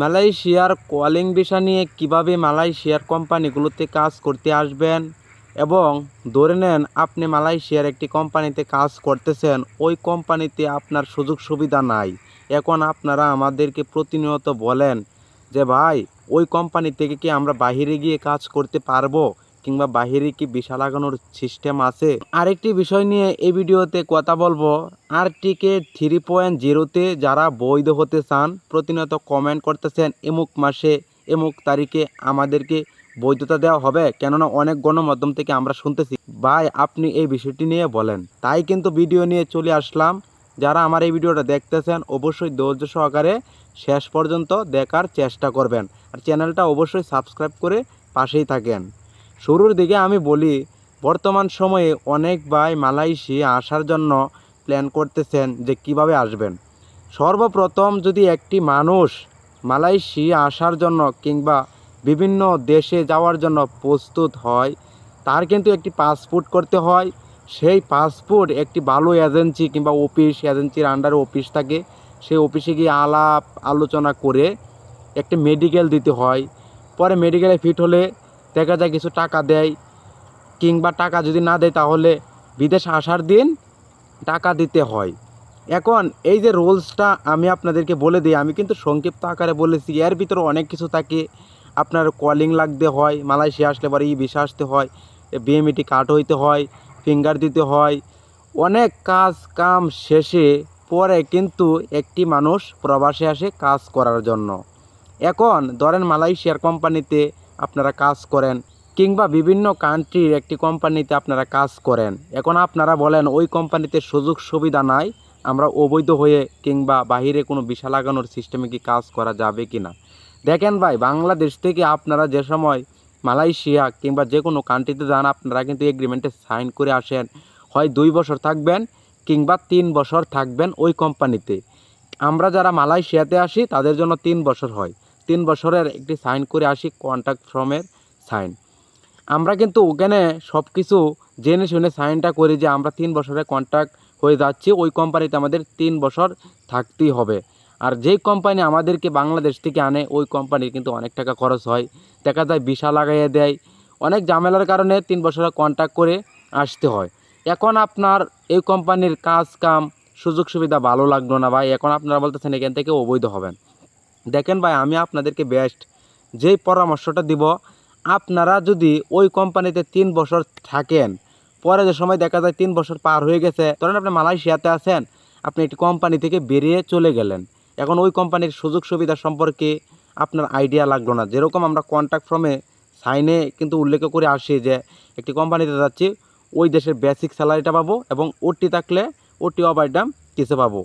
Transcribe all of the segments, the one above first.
মালয়েশিয়ার calling visa নিয়ে কীভাবে মালয়েশিয়ার কোম্পানিগুলোতে কাজ করতে আসবেন? এবং ধরে নেন, আপনি মালয়েশিয়ার একটি কোম্পানিতে কাজ করতেছেন, ওই কোম্পানিতে আপনার সুযোগ সুবিধা নাই। এখন আপনারা আমাদেরকে প্রতিনিয়ত বলেন যে, ভাই, ওই কোম্পানি থেকে কি আমরা বাহিরে গিয়ে কাজ করতে পারব? কিংবা বাহিরে কি ভিসা লাগানোর সিস্টেম আছে? আরেকটি বিষয় নিয়ে এই ভিডিওতে কথা বলব। আর টিকে থ্রি পয়েন্ট জিরোতে যারা বৈধ হতে চান, প্রতিনিয়ত কমেন্ট করতেছেন এমুক মাসে এমুক তারিখে আমাদেরকে বৈধতা দেওয়া হবে? কেননা অনেক গণমাধ্যম থেকে আমরা শুনতেছি। ভাই, আপনি এই বিষয়টি নিয়ে বলেন। তাই কিন্তু ভিডিও নিয়ে চলে আসলাম। যারা আমার এই ভিডিওটা দেখতেছেন, অবশ্যই ধৈর্য সহকারে শেষ পর্যন্ত দেখার চেষ্টা করবেন। আর চ্যানেলটা অবশ্যই সাবস্ক্রাইব করে পাশেই থাকেন। শুরুর দিকে আমি বলি, বর্তমান সময়ে অনেক ভাই মালয়েশিয়া আসার জন্য প্ল্যান করতেছেন যে কীভাবে আসবেন। সর্বপ্রথম যদি একটি মানুষ মালয়েশিয়া আসার জন্য কিংবা বিভিন্ন দেশে যাওয়ার জন্য প্রস্তুত হয়, তার কিন্তু একটি পাসপোর্ট করতে হয়। সেই পাসপোর্ট একটি ভালো এজেন্সি কিংবা অফিস এজেন্সির আন্ডারে অফিস থাকে। সেই অফিসে গিয়ে আলাপ আলোচনা করে একটি মেডিকেল দিতে হয়। পরে মেডিকেলে ফিট হলে দেখা যায় কিছু টাকা দেয়, কিংবা টাকা যদি না দেয় তাহলে বিদেশ আসার দিন টাকা দিতে হয়। এখন এই যে রুলসটা আমি আপনাদেরকে বলে দিই, আমি কিন্তু সংক্ষিপ্ত আকারে বলেছি, এর ভিতরে অনেক কিছু থাকে। আপনার কলিং লাগতে হয়, মালয়েশিয়া আসলে পরে ই ভিসা আসতে হয় বিএমইটি কার্ড হইতে হয় ফিঙ্গার দিতে হয়। অনেক কাজ কাম শেষে পরে কিন্তু একটি মানুষ প্রবাসে আসে কাজ করার জন্য। এখন ধরেন মালয়েশিয়ার কোম্পানিতে আপনারা কাজ করেন কিংবা বিভিন্ন কান্ট্রির একটি কোম্পানিতে আপনারা কাজ করেন। এখন আপনারা বলেন, ওই কোম্পানিতে সুযোগ সুবিধা নাই, আমরা অবৈধ হয়ে কিংবা বাহিরে কোনো বিশা লাগানোর সিস্টেমে কি কাজ করা যাবে কি না দেখেন ভাই, বাংলাদেশ থেকে আপনারা যে সময় মালয়েশিয়া কিংবা যে কোনো কান্ট্রিতে যান, আপনারা কিন্তু এগ্রিমেন্টে সাইন করে আসেন। হয় দুই বছর থাকবেন কিংবা তিন বছর থাকবেন ওই কোম্পানিতে আমরা যারা মালয়েশিয়াতে আসি, তাদের জন্য তিন বছর হয়। তিন বছরের একটি সাইন করে আসি কন্ট্যাক্ট ফর্মের সাইন। আমরা কিন্তু ওখানে সব কিছু জেনে শুনে সাইনটা করি যে আমরা তিন বছরের কন্ট্রাক্ট হয়ে যাচ্ছি, ওই কোম্পানিতে আমাদের তিন বছর থাকতেই হবে। আর যেই কোম্পানি আমাদেরকে বাংলাদেশ থেকে আনে, ওই কোম্পানির কিন্তু অনেক টাকা খরচ হয়। দেখা যায় বিশা লাগাইয়ে দেয়। অনেক ঝামেলার কারণে তিন বছরের কন্ট্রাক্ট করে আসতে হয়। এখন আপনার এই কোম্পানির কাজ কাম সুযোগ সুবিধা ভালো লাগল না ভাই? এখন আপনারা বলতেছেন এখান থেকে অবৈধ হবেন। দেখেন ভাই, আমি আপনাদেরকে বেস্ট যেই পরামর্শটা দিব, আপনারা যদি ওই কোম্পানিতে তিন বছর থাকেন, পরে যে সময় দেখা যায় তিন বছর পার হয়ে গেছে, ধরেন আপনি মালয়েশিয়াতে আছেন, আপনি একটি কোম্পানি থেকে বেরিয়ে চলে গেলেন। এখন ওই কোম্পানির সুযোগ সুবিধা সম্পর্কে আপনার আইডিয়া লাগল না। যেরকম আমরা কন্ট্যাক্ট ফর্মে সাইনে কিন্তু উল্লেখ করে আসি যে, একটি কোম্পানিতে যাচ্ছি, ওই দেশের বেসিক স্যালারিটা পাবো এবং ওটি থাকলে ওটি অফ আইটেম কিছু পাবো।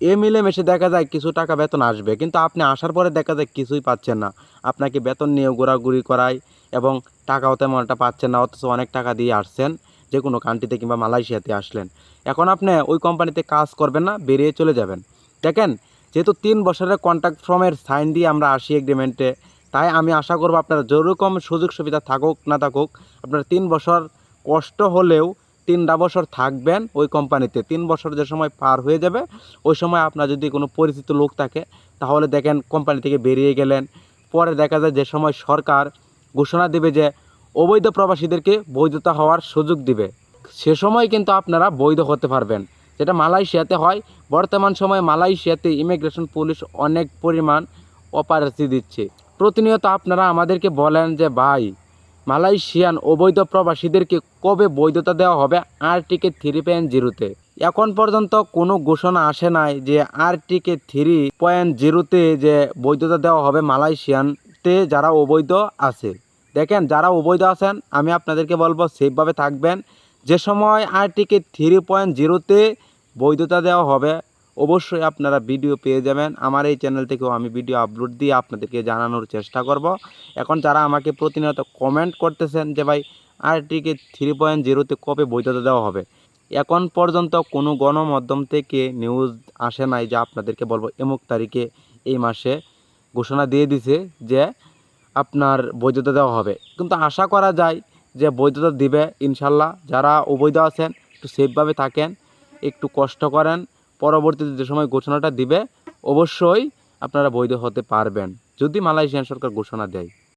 এ মিলেমিশে দেখা যায় কিছু টাকা বেতন আসবে, কিন্তু আপনি আসার পরে দেখা যায় কিছুই পাচ্ছেন না। আপনাকে বেতন নিয়ে ঘোরাঘুরি করায় এবং টাকাও তেমন একটা পাচ্ছেন না, অথচ অনেক টাকা দিয়ে আসছেন যে কোনো কান্ট্রিতে কিংবা মালয়েশিয়াতে আসলেন। এখন আপনি ওই কোম্পানিতে কাজ করবেন না, বেরিয়ে চলে যাবেন। দেখেন, যেহেতু তিন বছরের কন্ট্যাক্ট ফর্মের সাইন দিয়ে আমরা আসি এগ্রিমেন্টে তাই আমি আশা করব আপনার যেরকম সুযোগ সুবিধা থাকুক না থাকুক, আপনার তিন বছর কষ্ট হলেও তিনটা বছর থাকবেন ওই কোম্পানিতে। তিন বছর যে সময় পার হয়ে যাবে, ওই সময় আপনার যদি কোনো পরিচিত লোক থাকে, তাহলে দেখেন কোম্পানি থেকে বেরিয়ে গেলেন। পরে দেখা যায় যে সময় সরকার ঘোষণা দেবে যে অবৈধ প্রবাসীদেরকে বৈধতা হওয়ার সুযোগ দিবে। সে সময় কিন্তু আপনারা বৈধ হতে পারবেন। যেটা মালয়েশিয়াতে হয়, বর্তমান সময়ে মালয়েশিয়াতে ইমিগ্রেশন পুলিশ অনেক পরিমাণ অপারেসি দিচ্ছে। প্রতিনিয়ত আপনারা আমাদেরকে বলেন যে, ভাই মালয়েশিয়ান অবৈধ প্রবাসীদেরকে কবে বৈধতা দেওয়া হবে আরটিকে থ্রি পয়েন্ট জিরোতে? এখন পর্যন্ত কোনো ঘোষণা আসে নাই যে আরটিকে থ্রি পয়েন্ট জিরোতে যে বৈধতা দেওয়া হবে মালয়েশিয়ানতে যারা অবৈধ আছে। দেখেন, যারা অবৈধ আছেন, আমি আপনাদেরকে বলব সেফভাবে থাকবেন। যে সময় আরটিকে থ্রি পয়েন্ট জিরোতে বৈধতা দেওয়া হবে অবশ্যই আপনারা ভিডিও পেয়ে যাবেন। আমার এই চ্যানেল থেকেও আমি ভিডিও আপলোড দিয়ে আপনাদেরকে জানানোর চেষ্টা করব। এখন যারা আমাকে প্রতিনিয়ত কমেন্ট করতেছেন যে, ভাই আরটিকে থ্রি পয়েন্ট জিরোতে কবে বৈধতা দেওয়া হবে? এখন পর্যন্ত কোনো গণমাধ্যম থেকে নিউজ আসে নাই যে আপনাদেরকে বলব এমুক তারিখে এই মাসে ঘোষণা দিয়ে দিছে যে আপনার বৈধতা দেওয়া হবে। কিন্তু আশা করা যায় যে বৈধতা দিবে ইনশাল্লাহ। যারা অবৈধ আছেন, একটু সেফভাবে থাকেন, একটু কষ্ট করেন। পরবর্তীতে যে সময় ঘোষণাটা দিবে, অবশ্যই আপনারা বৈধ হতে পারবেন। যদি মালয়েশিয়ান সরকার ঘোষণা দেয়।